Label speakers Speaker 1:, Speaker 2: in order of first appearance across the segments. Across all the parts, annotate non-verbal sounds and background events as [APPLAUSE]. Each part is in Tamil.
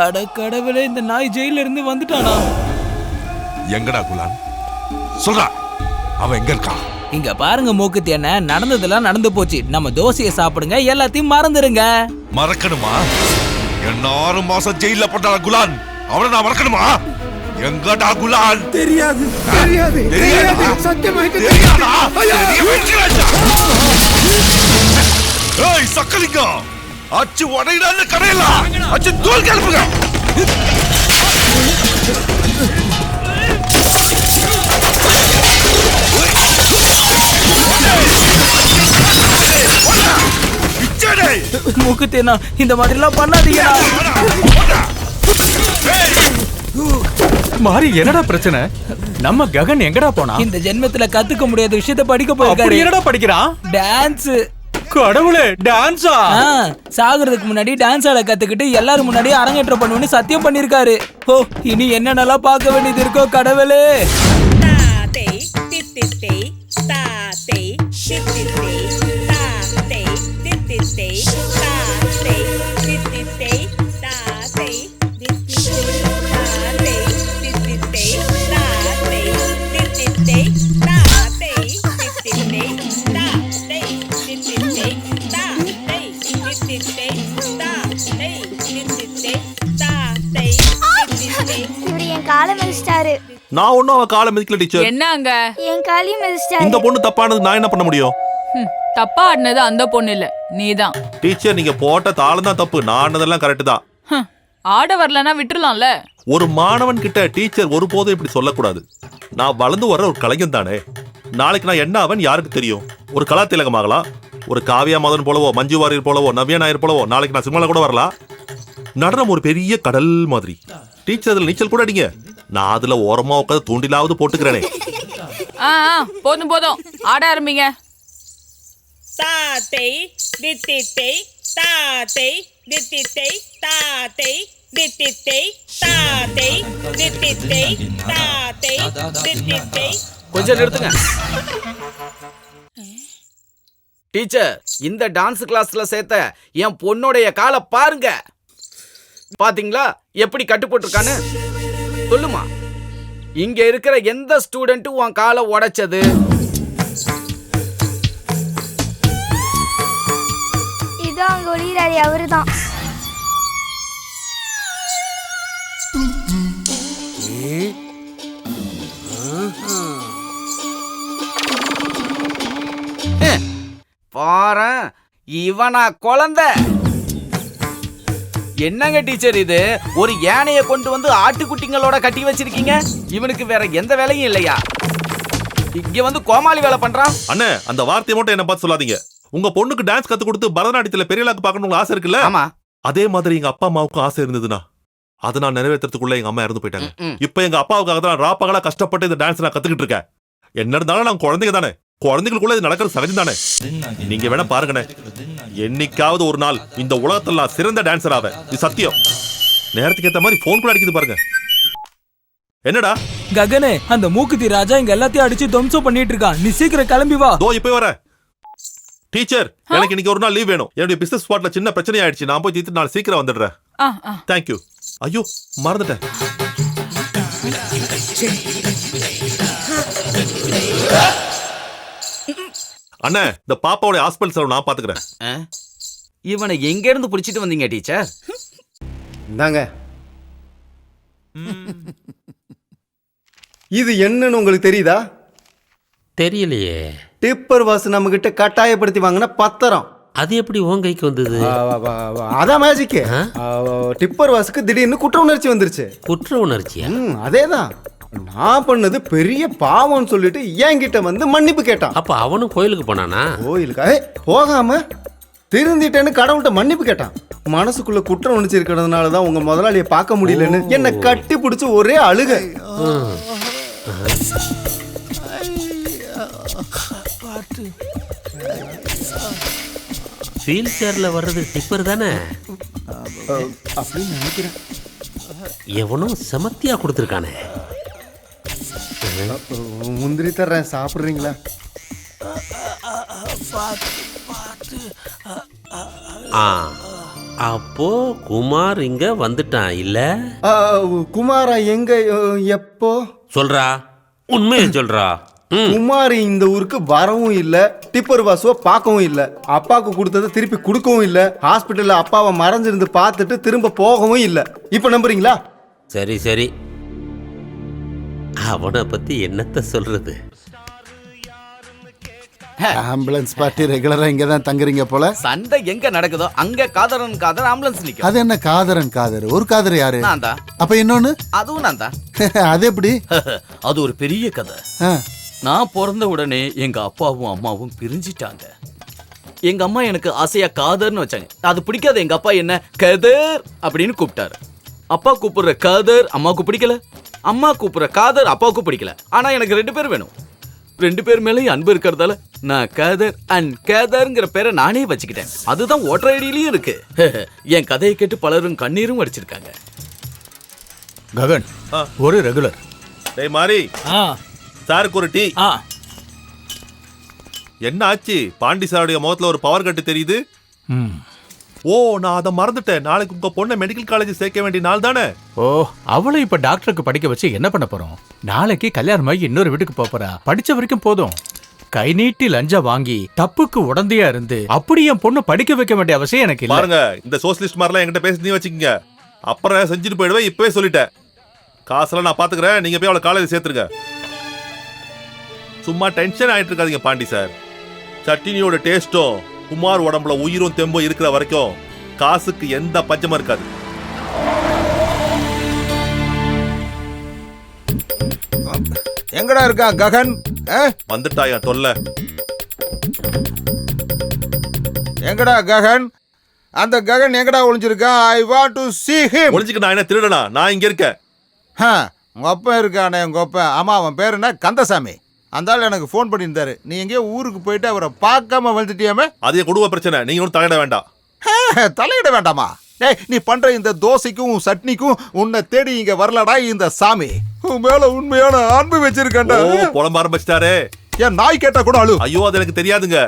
Speaker 1: அட கடவுளே இந்த நாய் ஜெயில இருந்து வந்துட்டானா?
Speaker 2: எங்கடா குலான்? சொல்றா அவன் எங்க இருக்கான்?
Speaker 1: இங்க பாருங்க மூக்குத்தி என்ன நடந்ததெல்லாம் நடந்து போச்சு. நம்ம தோசையை சாப்பிடுங்க எல்லாத்தையும் மறந்துடுங்க
Speaker 2: மறக்கணுமா? என்ன ஆறு மாசம் ஜெயில போட்டான குலான்? அவனை நான் மறக்கணுமா? எங்கடா குலான்?
Speaker 3: தெரியாது தெரியாது
Speaker 2: தெரியாதா?
Speaker 3: சத்தியமாக
Speaker 2: தெரியாதா? தெரிய அச்சு உடையிடாத கடையலாம் அச்சு தோல் கிளப்புங்க பிச்சடே.
Speaker 1: மூக்குத்தி என்ன இந்த மாதிரி எல்லாம் பண்ணாதீங்க
Speaker 4: மாறி என்னடா பிரச்சனை? நம்ம ககன் எங்கடா போனா?
Speaker 1: இந்த ஜென்மத்துல கத்துக்க முடியாத விஷயத்த படிக்க போயிருக்காரு.
Speaker 4: என்னடா படிக்கிறான்?
Speaker 1: டான்ஸ்
Speaker 4: கடவுளே டான்ஸா?
Speaker 1: சாகுறதுக்கு முன்னாடி டான்ஸ் ஆட கத்துக்கிட்டு எல்லாரும் முன்னாடி அரங்கேற்றம் பண்ணுவேன்னு சத்தியம் பண்ணிருக்காரு. ஓ இனி என்னென்னலாம் பார்க்க வேண்டியது இருக்கோ கடவுளே?
Speaker 5: titite, tate, titite,
Speaker 6: காலை மிதிச்சிட்டாரு.
Speaker 7: நான் ஒன்றும் அவன் காலை மிதிக்கல டீச்சர்.
Speaker 8: என்னங்க?
Speaker 6: என் காலையும் மிதிச்சிட்டாரு.
Speaker 7: இந்த பொண்ணு தப்பானது நான் என்ன பண்ண முடியும்?
Speaker 8: ஹம், தப்பா ஆடினது அந்த பொண்ணு இல்ல நீதான்.
Speaker 7: டீச்சர் நீங்க போட்ட தாளம் தான் தப்பு. நான் ஆனதெல்லாம் கரெக்ட் தான்.
Speaker 8: ஹம், ஆட வரலன்னா விட்டுறலாம்ல.
Speaker 7: ஒரு மாணவன் கிட்ட டீச்சர் ஒருபோதும் இப்படி சொல்லக்கூடாது. நான் வளர்ந்து வர்ற ஒரு கலைஞன் தானே. நாளைக்கு நான் என்ன அவன் யாருக்கு தெரியும்? ஒரு கலா திலகமாகலாம் ஒரு காவியா மதன் போலவோ மஞ்சு வாரியர் போலவோ நவ்யா நாயர் போலவோ நாளைக்கு நான் சினிமால கூட வரலாம் நடனம் ஒரு பெரிய கடல் மாதிரி. டீச்சர் அதுல நீச்சல் கூட அடிங்க. நான் அதுல ஓரமா உட்காந்து தூண்டிலாவது போட்டுக்கிறேனே.
Speaker 8: ஆ ஆ, போதும் போதும். ஆட ஆரம்பிங்க.
Speaker 5: Tate, ditite, tate, ditite, tate, ditite, tate, ditite, tate, ditite.
Speaker 9: கொஞ்சம் நிறுத்துங்க. டீச்சர் இந்த டான்ஸ் கிளாஸ்ல சேர்த்த என் பொண்ணுடைய காலை பாருங்க. பாத்தீங்களா? எப்படி கட்டு போட்டிருக்கான்னு சொல்லுமா? இங்க இருக்கிற எந்த ஸ்டூடெண்ட்டும் உன் காலை உடைச்சது?
Speaker 6: இதோ அங்க ஒளிகிறாரு அவருதான்.
Speaker 9: பாரேன். இவனா குழந்தை. என்னங்க டீச்சர் இது? ஒரு யானைய கொண்டு வந்து ஆட்டுக்குட்டிங்களோட கட்டி வச்சிருக்கீங்க? இவனுக்கு வேற எந்த வேலையும் இல்லையா? இங்க வந்து கோமாளி வேலை பண்றான்.
Speaker 7: அண்ணே அந்த வார்த்தையை மட்டும் என்ன பார்த்து சொல்லாதீங்க. உங்க பொண்ணுக்கு டான்ஸ் கத்து கொடுத்து பரதநாட்டியத்துல பெரிய ஆளாக்கு பார்க்கணும் ஆசை இருக்குல்ல?
Speaker 9: ஆமா.
Speaker 7: அதே மாதிரி எங்க அப்பா அம்மாவுக்கும் ஆசை இருந்ததுன்னா அதை நான் நிறைவேற்றுறதுக்குள்ள எங்க அம்மா இறந்து போயிட்டாங்க. இப்ப எங்க அப்பாவுக்காக தான் ராப்பகலா கஷ்டப்பட்டு இந்த டான்ஸ் நான் கத்துக்கிட்டு இருக்கேன். என்ன இருந்தாலும் நான் குழந்தைங்க தானே. குழந்தைகளுக்குள்ள இது நடக்கிறது சகஜம் தானே நீங்க வேணா பாருங்கண்ணே. என்னைக்காவது ஒரு நாள் இந்த உலகத்துல நான் சிறந்த டான்சர் ஆவேன். இது சத்தியம். நேரத்துக்கு ஏத்த மாதிரி போன் கூட அடிக்குது பாருங்க. என்னடா?
Speaker 1: ககனே அந்த மூக்குத்தி ராஜா இங்க எல்லாத்தையும் அடிச்சு துவம்சம் பண்ணிட்டு இருக்கான் நீ சீக்கிரம் கிளம்பி வா.
Speaker 7: தோ இப்ப வர டீச்சர் எனக்கு இன்னைக்கு ஒரு நாள் லீவ் வேணும். என்னுடைய பிசினஸ் ஸ்பாட்ல சின்ன பிரச்சனை ஆயிடுச்சு. நான் போய் தீர்த்து நாள் சீக்கிரம் வந்துடுறேன். தேங்க்யூ ஐயோ மறந்துட்டேன். அண்ணே இந்த பாப்பாவோட ஹாஸ்பிட்டல் செலவு நான் பாத்துக்கிறேன்.
Speaker 9: ஆ? இவனை எங்க இருந்து பிடிச்சிட்டு வந்தீங்க டீச்சர்?
Speaker 3: இந்தாங்க. இது என்னன்னு உங்களுக்கு தெரியுதா?
Speaker 10: தெரியலையே.
Speaker 3: டிப்பர் வாசு நம்ம கிட்ட கட்டாயப்படுத்தி வாங்கின பத்திரம்.
Speaker 10: அது எப்படி உன் கைக்கு வந்தது.
Speaker 3: அதான் மேஜிக்கு? டிப்பர் வாசுக்கு திடீர்னு குற்ற உணர்ச்சி வந்துருச்சு.
Speaker 10: குற்ற உணர்ச்சியா?
Speaker 3: ம் அதேதான். நான் பண்ணது பெரிய பாவம்னு சொல்லிட்டு என்கிட்ட வந்து மன்னிப்பு கேட்டான்.
Speaker 10: அப்ப அவனும் கோயிலுக்கு போனானா?
Speaker 3: கோயிலுக்கா? ஏய், போகாம திருந்திட்டேன்னு கடவுள்கிட்ட மன்னிப்பு கேட்டான். மனசுக்குள்ள குற்றம் உணர்ச்சி இருக்கிறதுனால தான் உங்க முதலாளியை பார்க்க முடியலன்னு என்னை கட்டி பிடிச்சி ஒரே அழுக.
Speaker 10: வீல் சேர்ல வர்றது டிப்பர் தானே?
Speaker 3: அப்படின்னு நினைக்கிறேன்.
Speaker 10: எவனும் செமத்தியா கொடுத்துருக்கானே.
Speaker 3: முந்திரி தர்றேன் சாப்பிடுறீங்களா?
Speaker 10: ஆ அப்போ குமார் இங்க வந்துட்டான் இல்ல?
Speaker 3: குமாரா எங்க எப்போ?
Speaker 10: சொல்றா உண்மையை சொல்றா.
Speaker 3: குமார் இந்த ஊருக்கு வரவும் இல்ல டிப்பர் வாசுவ பார்க்கவும் இல்ல அப்பாவுக்கு கொடுத்ததை திருப்பி கொடுக்கவும் இல்ல ஹாஸ்பிட்டல்ல அப்பாவை மறைஞ்சிருந்து பார்த்துட்டு திரும்ப போகவும் இல்ல. இப்ப நம்புறீங்களா?
Speaker 10: சரி சரி. அவனை பத்தி என்னத்த சொல்றது?
Speaker 11: ஆம்புலன்ஸ் பார்ட்டி ரெகுலரா இங்க தான் தங்குறீங்க போல.
Speaker 9: சண்டை எங்க நடக்குதோ அங்க காதரன் காதர் ஆம்புலன்ஸ் நிக்கும்.
Speaker 11: அது என்ன காதரன் காதர்? ஒரு காதர் யாரு?
Speaker 9: நான் தான்
Speaker 11: அப்ப இன்னொன்னு?
Speaker 9: அதுவும் நான் தான் [LAUGHS]
Speaker 11: அது எப்படி?
Speaker 9: அது ஒரு பெரிய கதை. நான் பிறந்த உடனே எங்க அப்பாவும் அம்மாவும் பிரிஞ்சிட்டாங்க. எங்க அம்மா எனக்கு ஆசையா காதர்னு வச்சாங்க. அது பிடிக்காத எங்க அப்பா என்ன கதர் அப்படின்னு கூப்பிட்டாரு. அப்பா கூப்பிடுற காதர் அம்மாவுக்கு பிடிக்கல. அம்மா கூப்பிடுற காதர் அப்பாவுக்கு பிடிக்கல. ஆனா எனக்கு ரெண்டு பேர் வேணும். ரெண்டு பேர் மேலேயும் அன்பு இருக்கிறதால நான் காதர் அண்ட் கேதர்ங்கிற பேரை நானே வச்சுக்கிட்டேன். அதுதான் ஓட்டர் ஐடியிலயும் இருக்கு. [LAUGHS] என் கதையை கேட்டு பலரும் கண்ணீரும் வடிச்சிருக்காங்க
Speaker 4: ககன் ஒரு ரெகுலர்.
Speaker 7: டேய்
Speaker 1: ஆ.
Speaker 7: சாருக்கு ஒரு டீ.
Speaker 1: ஆ.
Speaker 7: என்ன ஆச்சு பாண்டி சாருடைய முகத்துல ஒரு பவர் கட்டு தெரியுது?
Speaker 4: ம்.
Speaker 7: ஓ நான் அதை மறந்துட்டேன். நாளைக்கு உங்க பொண்ணை மெடிக்கல் காலேஜ் சேர்க்க வேண்டிய நாள் தானே?
Speaker 4: ஓ அவளை இப்ப டாக்டருக்கு படிக்க வச்சு என்ன பண்ண போறோம்? நாளைக்கு கல்யாணமாகி இன்னொரு வீட்டுக்கு போறா. படிச்ச வரைக்கும் போதும். கை நீட்டி லஞ்சம் வாங்கி தப்புக்கு உடந்தையா இருந்து அப்படி என் பொண்ணு படிக்க வைக்க வேண்டிய அவசியம் எனக்கு இல்ல.
Speaker 7: பாருங்க இந்த சோசியலிஸ்ட் மாதிரிலாம் என்கிட்ட பேசி வச்சுக்கோங்க. அப்புறம் செஞ்சுட்டு போயிடுவேன் இப்பவே சொல்லிட்டேன். காசெல்லாம் நான் பாத்துக்கிறேன் நீங்க போய் அவளை காலேஜ் சேர்த்துருங்க. சும்மா டென்ஷன் ஆயிட்டு இருக்காதீங்க பாண்டி சார் சட்டினியோட டேஸ்டும் குமார் உடம்புல உயிரும் தெம்பும் இருக்கிற வரைக்கும் காசுக்கு எந்த பஞ்சமும் இருக்காது.
Speaker 12: எங்கடா இருக்கான் ககன்?
Speaker 7: வந்துட்டாயா தொல்லை.
Speaker 12: எங்கடா ககன்? அந்த ககன் எங்கடா ஒளிஞ்சிருக்கான் I want to see him.
Speaker 7: ஒளிஞ்சுக்க நான் என்ன திருடனா? நான் இங்க இருக்கேன்.
Speaker 12: ஹா, உங்க அப்பா இருக்கானே உங்க அப்பா. ஆமா அவன் பேர் என்ன? கந்தசாமி. அந்த ஆள் எனக்கு ஃபோன் பண்ணியிருந்தாரு. நீ எங்கேயோ ஊருக்கு போயிட்டு அவரை பார்க்காம வந்துட்டியாமே
Speaker 7: அது குடும்ப பிரச்சனை. நீங்க ஒன்றும் தலையிட வேண்டாம்.
Speaker 12: தலையிட வேண்டாமா? டேய் நீ பண்ற இந்த தோசைக்கும் சட்னிக்கும் உன்னை தேடி இங்க வரலடா இந்த சாமி. உன் மேல உண்மையான அன்பு வச்சிருக்கேன்டா.
Speaker 7: புலம்ப ஆரம்பிச்சிட்டாரே.
Speaker 12: என் நாய் கேட்டா கூட அழு.
Speaker 7: ஐயோ அது எனக்கு தெரியாதுங்க.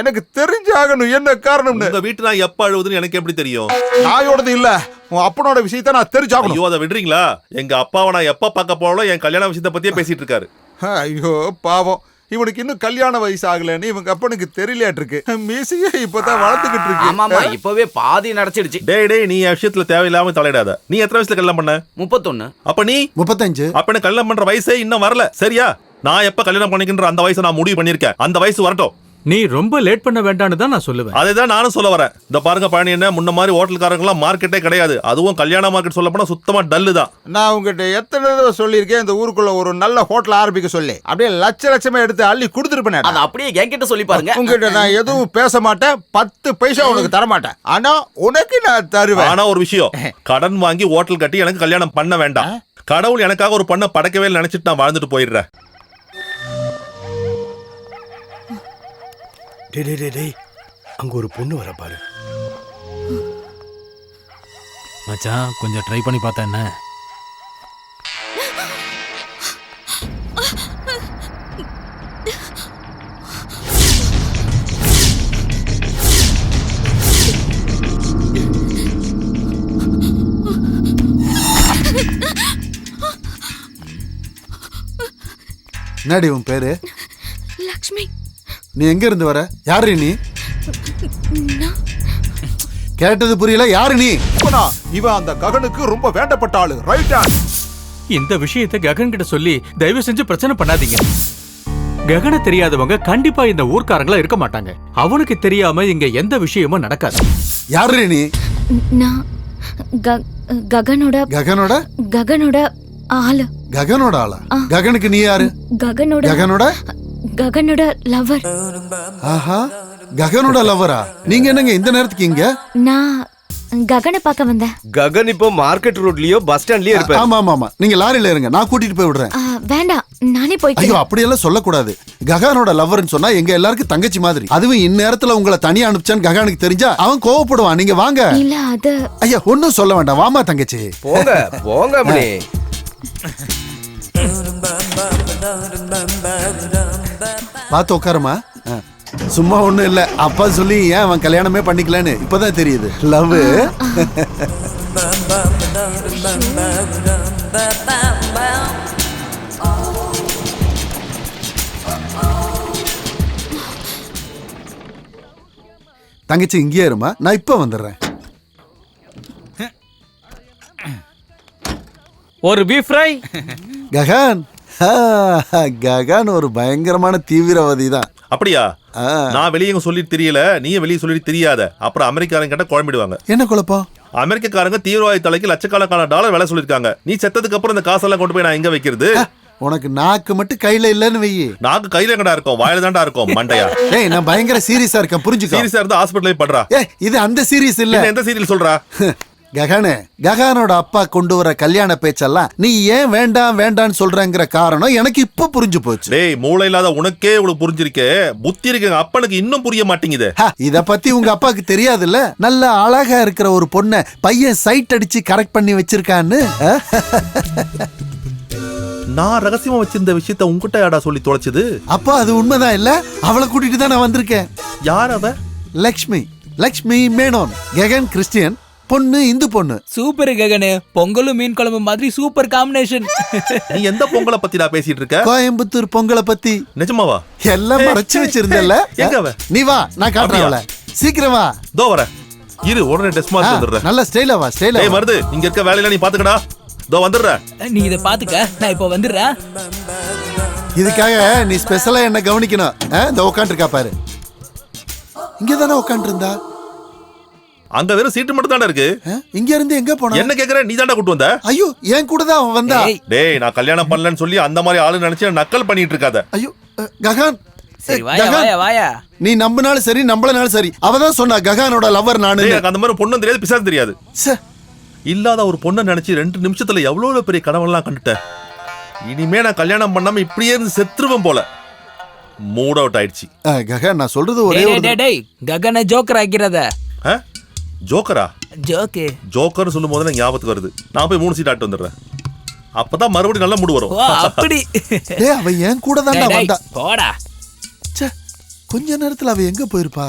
Speaker 12: எனக்கு தெரிஞ்சாகணும் என்ன காரணம்னு?
Speaker 7: உங்க வீட்டு நான் எப்ப அழுவுதுன்னு எனக்கு எப்படி தெரியும்?
Speaker 12: நாயோடது இல்ல. உன் அப்பனோட விஷயத்த நான் தெரிஞ்சாகணும்.
Speaker 7: ஐயோ அதை விடுறீங்களா? எங்க அப்பாவை நான் எப்ப பார்க்க போறோம் என் கல்யாண விஷயத்தை பத்தியே பேசிட்டு இருக்காரு.
Speaker 12: ஐயோ பாவம். இவனுக்கு இன்னும் கல்யாண வயசு ஆகலன்னு இவங்க அப்பனுக்கு தெரியலையாட்டு இருக்கு மீசையே இப்பதான் வளர்த்துக்கிட்டு
Speaker 9: ஆமாமா
Speaker 12: இருக்கு
Speaker 9: இப்பவே பாதி நடச்சிடுச்சு.
Speaker 7: டேய் டேய் நீ விஷயத்துல தேவையில்லாம தலையிடாத. நீ எத்தனை வயசுல கல்யாணம் பண்ண?
Speaker 9: முப்பத்தொன்னு.
Speaker 7: அப்ப நீ?
Speaker 11: முப்பத்தஞ்சு.
Speaker 7: அப்ப எனக்கு கல்யாணம் பண்ற வயசே இன்னும் வரல. சரியா? நான் எப்ப கல்யாணம் பண்ணிக்கின்ற அந்த வயசை நான் முடிவு பண்ணிருக்கேன் அந்த வயசு வரட்டும்.
Speaker 4: நீ ரொம்ப லேட் பண்ண வேண்டாம்னு தான் நான் சொல்லுவேன்.
Speaker 7: அதை தான் நானும் சொல்ல வரேன். இந்த பாருங்க பழனி என்ன முன்ன மாதிரி ஹோட்டல்காரங்களாம் மார்க்கெட்டே கிடையாது. அதுவும் கல்யாண மார்க்கெட் சொல்ல போனா சுத்தமா டல்லு தான்.
Speaker 12: நான் உங்ககிட்ட எத்தனை தடவை சொல்லியிருக்கேன் இந்த ஊருக்குள்ள ஒரு நல்ல ஹோட்டல் ஆரம்பிக்க சொல்லி. அப்படியே லட்ச லட்சமா எடுத்து அள்ளி கொடுத்துருப்பேன்
Speaker 9: அது அப்படியே என்கிட்ட சொல்லி பாருங்க.
Speaker 12: உங்ககிட்ட நான் எதுவும் பேச மாட்டேன் பத்து பைசா உனக்கு தர மாட்டேன். ஆனா உனக்கு நான் தருவேன்.
Speaker 7: ஆனா ஒரு விஷயம் கடன் வாங்கி ஹோட்டல் கட்டி எனக்கு கல்யாணம் பண்ண வேண்டாம். கடவுள் எனக்காக ஒரு பொண்ணை படைக்கவே நினைச்சிட்டு நான் வாழ்ந்துட்டு போயிடுறேன்.
Speaker 11: டேய் டேய், டேய் டேய். அங்க ஒரு பொண்ணு வர பாரு.
Speaker 1: மச்சான் கொஞ்சம் ட்ரை பண்ணி பார்த்தா என்ன?
Speaker 11: என்னடி உன் பேரு? நீ எங்க இருந்து வர? யாரு நீ? கேட்டது புரியல யாரு நீ?
Speaker 12: இப்பனா, இவன் அந்த ககனுக்கு ரொம்ப வேண்டப்பட்ட ஆளு ரைட் ஹேண்ட்
Speaker 4: இந்த விஷயத்தை ககன் கிட்ட சொல்லி தயவு செஞ்சு பிரச்சனை பண்ணாதீங்க. ககன தெரியாதவங்க கண்டிப்பா இந்த ஊர்க்காரங்களா இருக்க மாட்டாங்க. அவனுக்கு தெரியாம இங்க எந்த விஷயமும் நடக்காது.
Speaker 11: யாரு நீ?
Speaker 6: நான் க- ககனோட
Speaker 11: ககனோட?
Speaker 6: ககனோட ஆளு.
Speaker 11: ககனோட ஆளா? ககனுக்கு நீ யாரு?
Speaker 6: ககனோட
Speaker 11: ககனோட?
Speaker 6: ககனோட லவர்
Speaker 11: ஆஹா ககனோட லவ்வரா நீங்க என்னங்க இந்த நேரத்துக்கு இங்க?
Speaker 6: நான் ககனை பார்க்க வந்தேன்.
Speaker 3: ககன் இப்போ மார்க்கெட் ரோட்லயோ பஸ் ஸ்டாண்ட்லயோ
Speaker 11: ஆமா ஆமா ஆமா. நீங்க லாரியில இருங்க நான் கூட்டிட்டு போய் விடுறேன்.
Speaker 6: வேண்டாம் நானே
Speaker 11: ஐயோ
Speaker 6: போய்க்கிறேன்
Speaker 11: அப்படியெல்லாம் சொல்லக்கூடாது. ககானோட லவ்வர்னு சொன்னா எங்க எல்லாருக்கும் தங்கச்சி மாதிரி. அதுவும் இந்நேரத்துல உங்களை தனியா அனுப்பிச்சான்னு ககானுக்கு தெரிஞ்சா அவன் கோவப்படுவான். நீங்க வாங்க.
Speaker 6: இல்ல அது
Speaker 11: ஐயா ஒன்னும் சொல்ல வேண்டாம். வாமா தங்கச்சி.
Speaker 3: போங்க போங்க அப்படி
Speaker 11: பார்த்து உட்காருமா. சும்மா ஒண்ணும் இல்ல. அப்பா சொல்லி ஏன் அவன் கல்யாணமே பண்ணிக்கலன்னு இப்பதான் தெரியுது. லவ் தங்கச்சி இங்கேயே இருமா நான் இப்ப வந்துடுறேன்.
Speaker 9: ஒரு பீஃப் ஃப்ரை
Speaker 11: ககான். ககான் ஒரு பயங்கரமான தீவிரவாதி தான்
Speaker 7: அப்படியா நான் வெளியே சொல்லி தெரியல. நீயும் வெளியே சொல்லி தெரியாத. அப்புறம் அமெரிக்காரங்க கிட்ட குழம்பிடுவாங்க.
Speaker 11: என்ன குழப்பம்?
Speaker 7: அமெரிக்கக்காரங்க தீவிரவாதி தலைக்கு லட்சக்கணக்கான டாலர் வேலை சொல்லிருக்காங்க. நீ செத்ததுக்கு அப்புறம் இந்த காசெல்லாம் கொண்டு போய் நான் எங்க வைக்கிறது?
Speaker 11: உனக்கு நாக்கு மட்டும் கையில இல்லைன்னு வெயி
Speaker 7: நாக்கு கையில எங்கடா இருக்கும்? வாயில தான்டா இருக்கும் மண்டையா?
Speaker 11: ஏய் நான் பயங்கர சீரியஸா இருக்கேன். புரிஞ்சுக்கோ.
Speaker 7: சீரியஸா இருந்தா ஹாஸ்பிட்டலே படுறா.
Speaker 11: ஏய் இது அந்த சீரியஸ் இல்ல.
Speaker 7: என்ன எந்த சீரியல் சொல்றா?
Speaker 11: ககானு ககானோட அப்பா கொண்டு வர கல்யாண பேச்செல்லாம் நீ ஏன் வேண்டாம் வேண்டாம்னு சொல்றங்கிற காரணம் எனக்கு இப்ப புரிஞ்சு போச்சு.
Speaker 7: டேய் மூளை இல்லாத உனக்கே இவ்வளவு புரிஞ்சிருக்கே. புத்தி இருக்க அப்பனுக்கு இன்னும் புரிய மாட்டேங்குது.
Speaker 11: ஹ, இத பத்தி உங்க அப்பாவுக்கு தெரியாதுல்ல? நல்ல அழகா இருக்கிற ஒரு பொண்ண பையன் சைட் அடிச்சு கரெக்ட் பண்ணி வச்சிருக்கான்னு? அஹ்?
Speaker 7: நான் ரகசியமா வச்சிருந்த விஷயத்த உன்கிட்ட யாடா சொல்லி தொலைச்சது?
Speaker 11: அப்பா அது உண்மைதான் இல்ல? அவளை கூட்டிட்டு தான் நான் வந்திருக்கேன்.
Speaker 7: யார் அவ?
Speaker 11: லக்ஷ்மி லக்ஷ்மி மேனோன் ககன் கிறிஸ்டியன். பொண்ணு இந்து பொண்ணு.
Speaker 1: சூப்பர் ககனு பொங்கலும் மீன் குழம்பு மாதிரி சூப்பர் காம்பினேஷன்
Speaker 7: நீ எந்த பொங்கலை பத்தி நான் பேசிட்டு இருக்க?
Speaker 11: கோயம்புத்தூர் பொங்கலை பத்தி.
Speaker 7: நிஜமாவா?
Speaker 11: எல்லாம் மறைச்சு வச்சிருந்தல்ல
Speaker 7: எங்க அவ?
Speaker 11: நீ வா நான் காட்டுறேன் அவளை. சீக்கிரம் வா.
Speaker 7: தோ வரேன். இரு உடனே டெஸ்ட் மார்க்
Speaker 11: ஆ,
Speaker 7: வந்துடுறேன்.
Speaker 11: நல்ல ஸ்டைலா வா ஸ்டைலா
Speaker 7: டேய் மருது இங்க இருக்க வேலையில நீ பாத்துக்கடா தோ வந்துடுறேன்
Speaker 1: நீ இதை பாத்துக்க நான் இப்போ வந்துடுறேன்.
Speaker 11: இதுக்காக நீ ஸ்பெஷலா என்ன கவனிக்கணும். ஆ, இந்த உட்காந்துருக்கா பாரு. இங்க தானே உட்காந்துருந்தா
Speaker 7: அங்க வெறும் சீட்டு மட்டும் தானே இருக்கு.
Speaker 11: இங்க இருந்து எங்க போனா?
Speaker 7: என்ன கேக்குற? நீ தாண்டா கூட்டு வந்த?
Speaker 11: ஐயோ என் கூட தான் அவன் வந்தா?
Speaker 7: டேய் நான் கல்யாணம் பண்ணலன்னு சொல்லி அந்த மாதிரி ஆளு நினைச்சு நக்கல் பண்ணிட்டு இருக்காத.
Speaker 11: ஐயோ ககான்.
Speaker 1: சரி வாயா வாயா வாயா.
Speaker 11: நீ நம்பினாலும் சரி நம்பலனாலும் சரி. அவ தான் சொன்னா ககானோட லவர் நானு
Speaker 7: அந்த மாதிரி பொண்ணும் தெரியாது பிசாசு தெரியாது.
Speaker 11: சே.
Speaker 7: இல்லாத ஒரு பொண்ணை நினைச்சு ரெண்டு நிமிஷத்துல எவ்வளவு பெரிய கனவெல்லாம் கண்டுட்டேன் இனிமே நான் கல்யாணம் பண்ணாம இப்படியே இருந்து செத்துருவேன் போல. மூட் அவுட் ஆயிடுச்சு.
Speaker 11: ககான் நான் சொல்றது ஒரே
Speaker 1: டேய்,
Speaker 11: ஒரு
Speaker 1: டேய், டேய், ககனை ஜோக்கர் ஆக்கிறத
Speaker 7: ஆ? ஜோக்கரா?
Speaker 1: ஜோக்கு.
Speaker 7: ஜோக்கர் சொல்லும் போது எனக்கு ஞாபகத்துக்கு வருது. நான் போய் மூணு சீட் ஆட்டு வந்துடுறேன். அப்பதான் மறுபடியும் நல்ல மூடு வரும்.
Speaker 1: ஓ அப்படி.
Speaker 11: டேய் அவ என் கூட
Speaker 1: டேய்,
Speaker 11: தான்
Speaker 1: டேய்,
Speaker 11: வந்தா
Speaker 1: போடா.
Speaker 11: ச்சே, கொஞ்ச நேரத்துல அவ எங்க போயிருப்பா?